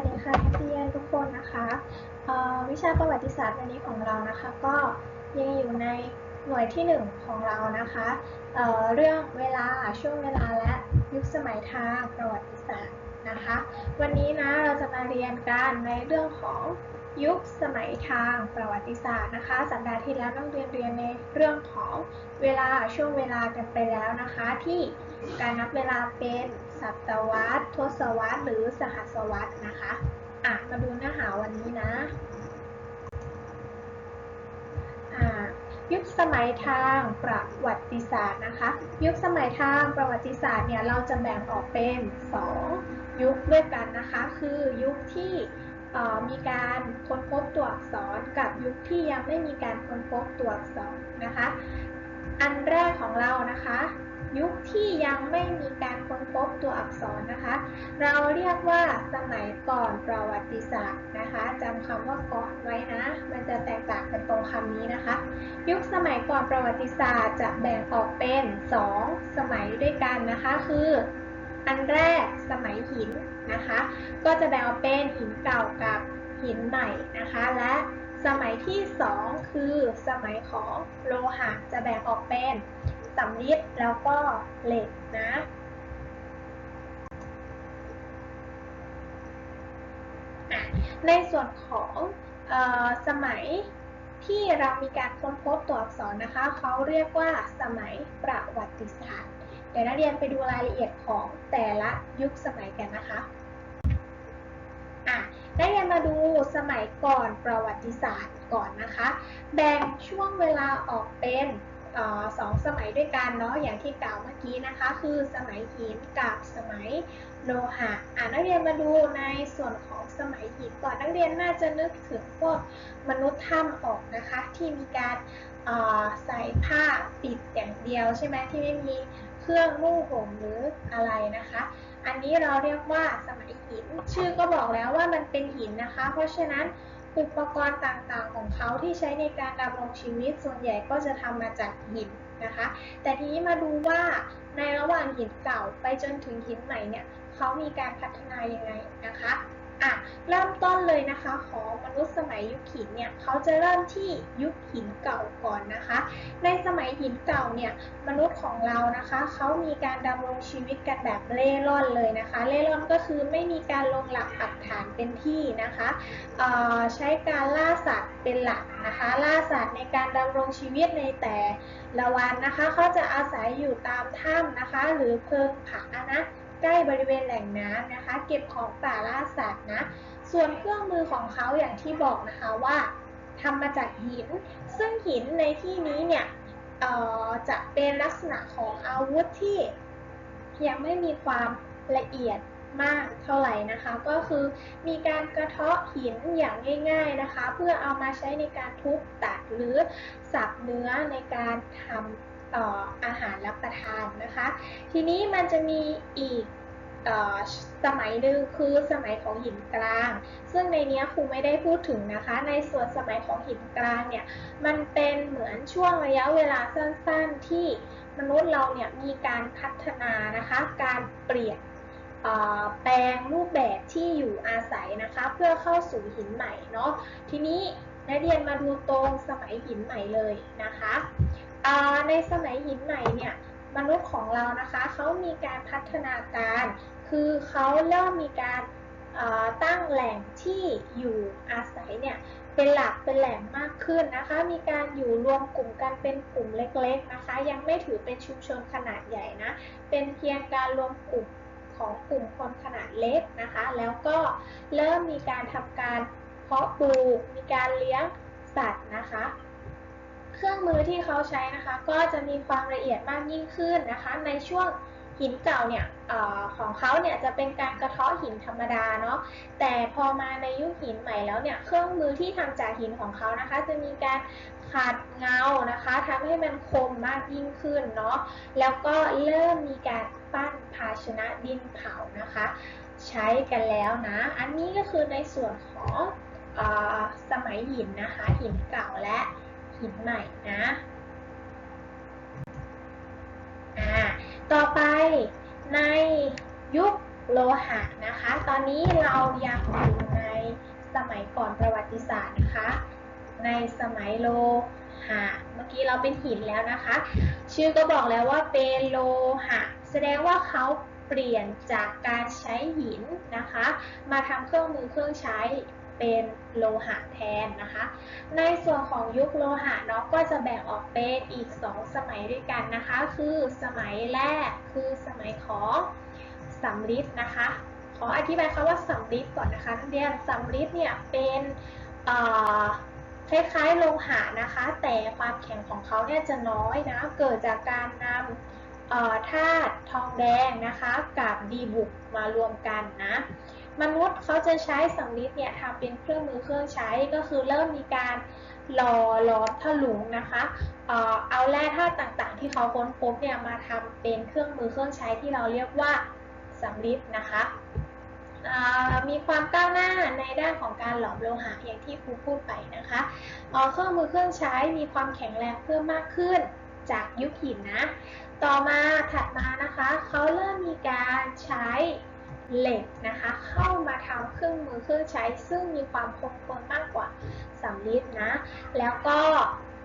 วัสดีค่ะนักเรียนทุกคนนะคะวิชาประวัติศาสตร์วันนี้ของเรานะคะ ก็ยังอยู่ในหน่วยที่หนึ่งของเรานะคะเเรื่องเวลาช่วงเวลาและยุคสมัยทางประวัติศาสตร์นะคะ วันนี้นะเราจะมาเรียนกันในเรื่องของยุคสมัยทางประวัติศาสตร์นะคะ สัปดาห์ที่แล้วต้องเรียนเรียนในเรื่องของเวลาช่วงเวลากันไปแล้วนะคะ ที่การนับเวลาเป็น ศตวรรษ ทศวรรษ หรือสหัสวรรษนะคะ อะ มาดูเนื้อหาวันนี้นะ อ่า ยุคสมัยทางประวัติศาสตร์นะคะ ยุคสมัยทางประวัติศาสตร์เนี่ยเราจะแบ่งออกเป็น 2 ยุคด้วยกันนะคะ คือยุคที่มีการค้นพบตัวอักษรกับยุคที่ยังไม่มีการค้นพบตัวอักษรนะคะ อันแรกของเรานะคะ ยุคที่ยังไม่มีการค้นพบตัวอักษรนะคะ เราเรียกว่าสมัยก่อนประวัติศาสตร์นะคะจำคำว่าก่อนไว้นะ มันจะแตกต่างกันตรงคำนี้นะคะ ยุคสมัยก่อนประวัติศาสตร์จะแบ่งออกเป็น 2 สมัยด้วยกันนะคะ คืออันแรกสมัยหินนะคะ ก็จะแบ่งออกเป็นหินเก่ากับหินใหม่นะคะ และสมัยที่ 2 คือสมัยของโลหะจะแบ่งออกเป็น สำริดแล้วก็เหล็กนะ ในส่วนของออสมัยที่เรามีการค้นพบตัวอักษรนะคะ เขาเรียกว่าสมัยประวัติศาสตร์ เดี๋ยวนักเรียนไปดูรายละเอียดของแต่ละยุคสมัยกันนะคะอะนักเรียนมาดูสมัยก่อนประวัติศาสตร์ก่อนนะคะ แบ่งช่วงเวลาออกเป็น สองสมัยด้วยกันเนาะอย่างที่กล่าวเมื่อกี้นะคะ คือสมัยหินกับสมัยโลหะอะนักเรียนมาดูในส่วนของสมัยหินก่อนนักเรียนน่าจะนึกถึงพวกมนุษย์ถ้ำออกนะคะ ที่มีการใส่ผ้าปิดอย่างเดียวใช่ไหมที่ไม่มีเครื่องนุ่งห่มหรืออะไรนะคะ อันนี้เราเรียกว่าสมัยหินชื่อก็บอกแล้วว่ามันเป็นหินนะคะ เพราะฉะนั้น อุปกรณ์ต่างๆของเขาที่ใช้ในการดำรงชีวิตส่วนใหญ่ก็จะทำมาจากหินนะคะ แต่ทีนี้มาดูว่าในระหว่างหินเก่าไปจนถึงหินใหม่เนี่ยเขามีการพัฒนายังไงนะคะ อะเริ่มต้นเลยนะคะของมนุษย์สมัยยุคหินเนี่ยเขาจะเริ่มที่ยุคหินเก่าก่อนนะคะ ในสมัยหินเก่าเนี่ยมนุษย์ของเรานะคะเขามีการดำรงชีวิตกันแบบเล่ร่อนเลยนะคะ เล่ร่อนก็คือไม่มีการลงหลักปักฐานเป็นที่นะคะใช้การล่าสัตว์เป็นหลักนะคะ ล่าสัตว์ในการดำรงชีวิตในแต่ละวันนะคะเขาจะอาศัยอยู่ตามถ้ำนะคะ หรือเพิงผานะ ใกล้บริเวณแหล่งน้ำนะคะ เก็บของป่าล่าสัตว์นะ ส่วนเครื่องมือของเขาอย่างที่บอกนะคะว่าทำมาจากหิน ซึ่งหินในที่นี้เนี่ยจะเป็นลักษณะของอาวุธที่ยังไม่มีความละเอียดมากเท่าไหร่นะคะ ก็คือมีการกระเทาะหินอย่างง่าย ๆนะคะ เพื่อเอามาใช้ในการทุบตัดหรือสับเนื้อในการทำ ต่ออาหารรับประทานนะคะ ทีนี้มันจะมีอีกสมัยหนึ่งคือสมัยของหินกลาง ซึ่งในนี้ครูไม่ได้พูดถึงนะคะ ในส่วนสมัยของหินกลางเนี่ย มันเป็นเหมือนช่วงระยะเวลาสั้นๆที่มนุษย์เราเนี่ยมีการพัฒนานะคะ การเปลี่ยนแปลงรูปแบบที่อยู่อาศัยนะคะ เพื่อเข้าสู่หินใหม่เนาะ ทีนี้นักเรียนมาดูตรงสมัยหินใหม่เลยนะคะ ในสมัยหินใหม่เนี่ยมนุษย์ของเรานะคะเขามีการพัฒนาการ คือเขาเริ่มมีการตั้งแหล่งที่อยู่อาศัยเนี่ยเป็นหลักเป็นแหล่งมากขึ้นนะคะ มีการอยู่รวมกลุ่มกันเป็นกลุ่มเล็กๆนะคะ ยังไม่ถือเป็นชุมชนขนาดใหญ่นะ เป็นเพียงการรวมกลุ่มของกลุ่มคนขนาดเล็กนะคะ แล้วก็เริ่มมีการทำการเพาะปลูก มีการเลี้ยงสัตว์นะคะ เครื่องมือที่เขาใช้นะคะ ก็จะมีความละเอียดมากยิ่งขึ้นนะคะ ในช่วงหินเก่าเนี่ยอของเขาเนี่ยจะเป็นการกระเทาะหินธรรมดาเนาะแต่พอมาในยุคหินใหม่แล้วเนี่ยเครื่องมือที่ทำจากหินของเขานะคะ จะมีการขัดเงานะคะทำให้มันคมมากยิ่งขึ้นเนาะแล้วก็เริ่มมีการปั้นภาชนะดินเผานะคะ ใช้กันแล้วนะ อันนี้ก็คือในส่วนของอสมัยหินนะคะหินเก่าและ หินใหม่นะอ่าต่อไปในยุคโลหะนะคะ ตอนนี้เรายังอยู่ในสมัยก่อนประวัติศาสตร์นะคะ ในสมัยโลหะ เมื่อกี้เราเป็นหินแล้วนะคะ ชื่อก็บอกแล้วว่าเป็นโลหะ แสดงว่าเขาเปลี่ยนจากการใช้หินนะคะ มาทำเครื่องมือเครื่องใช้ เป็นโลหะแทนนะคะ ในส่วนของยุคโลหะเนาะก็จะแบ่งออกเป็นอีก 2 สมัยด้วยกันนะคะ คือสมัยแรกคือสมัยของสำริดนะคะ ขออธิบายคำว่าสำริดก่อนนะคะนักเรียนสำริดเนี่ยเป็นคล้ายๆโลหะนะคะ แต่ความแข็งของเขาเนี่ยจะน้อยนะ เกิดจากการนำธาตุทองแดงนะคะ กับดีบุกมารวมกันนะ มนุษย์เขาจะใช้สำริดเนี่ยทำเป็นเครื่องมือเครื่องใช้ก็คือเริ่มมีการหล่อหลอมถลุงนะคะเอาแร่ธาตุต่างๆ ที่เขาค้นพบเนี่ยมาทำเป็นเครื่องมือเครื่องใช้ที่เราเรียกว่าสำริดนะคะมีความก้าวหน้าในด้านของการหลอมโลหะอย่างที่ครูพูดไปนะคะเเครื่องมือเครื่องใช้มีความแข็งแรงเพิ่มมากขึ้นจากยุคหินนะ ต่อมาถัดมานะคะเขาเริ่มมีการใช้ เหล็กนะคะ เข้ามาทำเครื่องมือเครื่องใช้ ซึ่งมีความคงทนมากกว่าสำริดนะ แล้วก็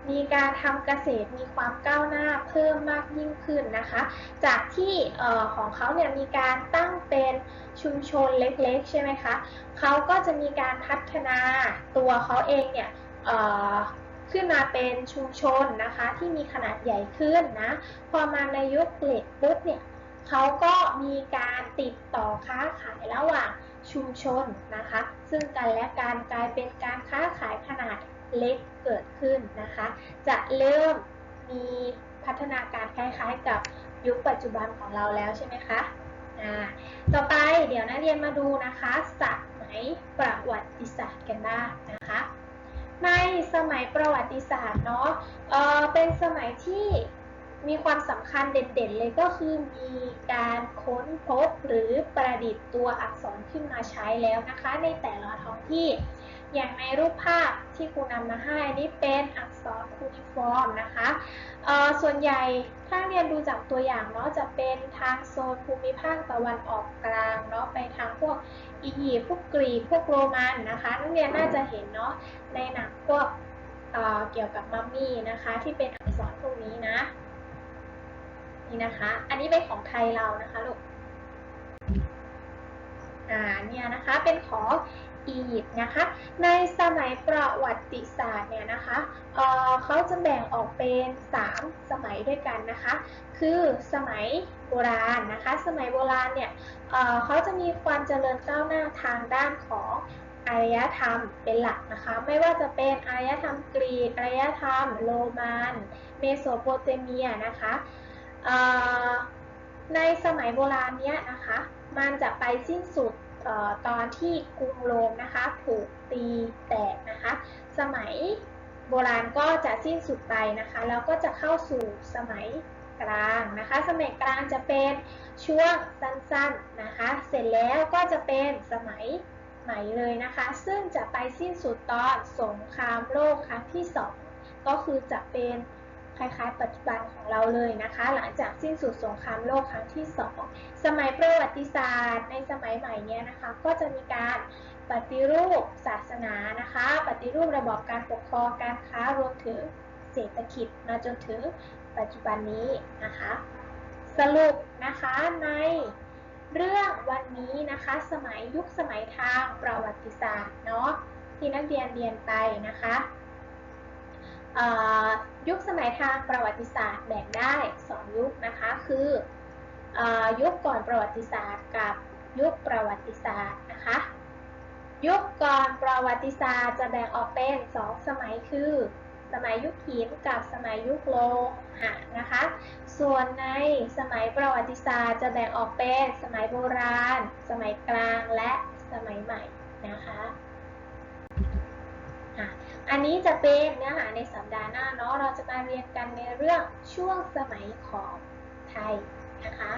มีการทำเกษตรมีความก้าวหน้าเพิ่มมากยิ่งขึ้นนะคะ จากที่ออของเขาเนี่ยมีการตั้งเป็นชุมชนเล็กๆ ใช่ไหมคะเขาก็จะมีการพัฒนาตัวเขาเองเนี่ยขึ้นมาเป็นชุมชนนะคะที่มีขนาดใหญ่ขึ้นนะ พอมาในยุคเหล็กปุ๊บเนี่ย เขาก็มีการติดต่อค้าขายระหว่างชุมชนนะคะ ซึ่งกันและการกลายเป็นการค้าขายขนาดเล็กเกิดขึ้นนะคะ จะเริ่มมีพัฒนาการคล้ายๆกับยุคปัจจุบันของเราแล้วใช่ไหมคะต่อไปเดี๋ยวนักเรียนมาดูนะคะสมัยประวัติศาสตร์กันบ้างนะคะ ในสมัยประวัติศาสตร์เนาะเเป็นสมัยที่ มีความสำคัญเด่นๆเลยก็คือมีการค้นพบหรือประดิษฐ์ตัวอักษรขึ้นมาใช้แล้วนะคะ ในแต่ละท้องที่ อย่างในรูปภาพที่ครูนำมาให้นนี้เป็นอักษรคูนิฟอร์มนะคะส่วนใหญ่ถ้าเรียนดูจากตัวอย่างเนาะจะเป็นทางโซนภูมิภาคตะวันออกกลางเนาะไปทางพวกอียิปต์พวกกรีกพวกโรมันนะคะนักเรียนน่าจะเห็นเนาะในหนังพวกเเกี่ยวกับมัมมี่นะคะ ที่เป็นอักษรพวกนี้นะ นี่นะคะ อันนี้เป็นของไทยเรานะคะลูก อ่า เนี่ยนะคะ เป็นของอียิปต์นะคะ ในสมัยประวัติศาสตร์เนี่ยนะคะเเขาจะแบ่งออกเป็น 3 สมัยด้วยกันนะคะ คือสมัยโบราณนะคะ สมัยโบราณเนี่ยเเขาจะมีความเจริญก้าวหน้าทางด้านของอารยธรรมเป็นหลักนะคะ ไม่ว่าจะเป็นอารยธรรมกรีกอารยธรรม โรมัน เมโสโปเตเมียนะคะ ในสมัยโบราณเนี้ยนะคะ มันจะไปสิ้นสุดออตอนที่กรุงโรมนะคะถูกตีแตกนะคะ สมัยโบราณก็จะสิ้นสุดไปนะคะ แล้วก็จะเข้าสู่สมัยกลางนะคะ สมัยกลางจะเป็นช่วงสั้นๆนะคะ เสร็จแล้วก็จะเป็นสมัยใหม่เลยนะคะ ซึ่งจะไปสิ้นสุดตอนสงครามโลกครั้งที่สองก็คือจะเป็น คล้ายๆ ปัจจุบันของเราเลยนะคะ หลังจากสิ้นสุดสงครามโลกครั้งที่สองสมัยประวัติศาสตร์ ในสมัยใหม่เนี้ยนะคะ ก็จะมีการปฏิรูปศาสนานะคะ ปฏิรูประบอบการปกครองการค้ารวมถึงเศรษฐกิจมาจนถึงปัจจุบันนี้นะคะ สรุปนะคะในเรื่องวันนี้นะคะ สมัยยุคสมัยทางประวัติศาสตร์เนาะที่นักเรียนเรียนไปนะคะ ยุคสมัยทางประวัติศาสตร์แบ่งได้ 2 ยุคนะคะคืออยุคก่อนประวัติศาสตร์กับยุคประวัติศาสตร์นะคะยุคก่อนประวัติศาสตร์จะแบ่งออกเป็น 2 สมัยคือ สมัยยุคหินกับสมัยยุคโลหะนะคะ ส่วนในสมัยประวัติศาสตร์จะแบ่งออกเป็นสมัยโบราณ สมัยกลางและสมัยใหม่นะคะ อะอันนี้จะเป็นเนื้อหาในสัปดาห์หน้าเนาะเราจะมาเรียนกันในเรื่องช่วงสมัยของไทยนะคะ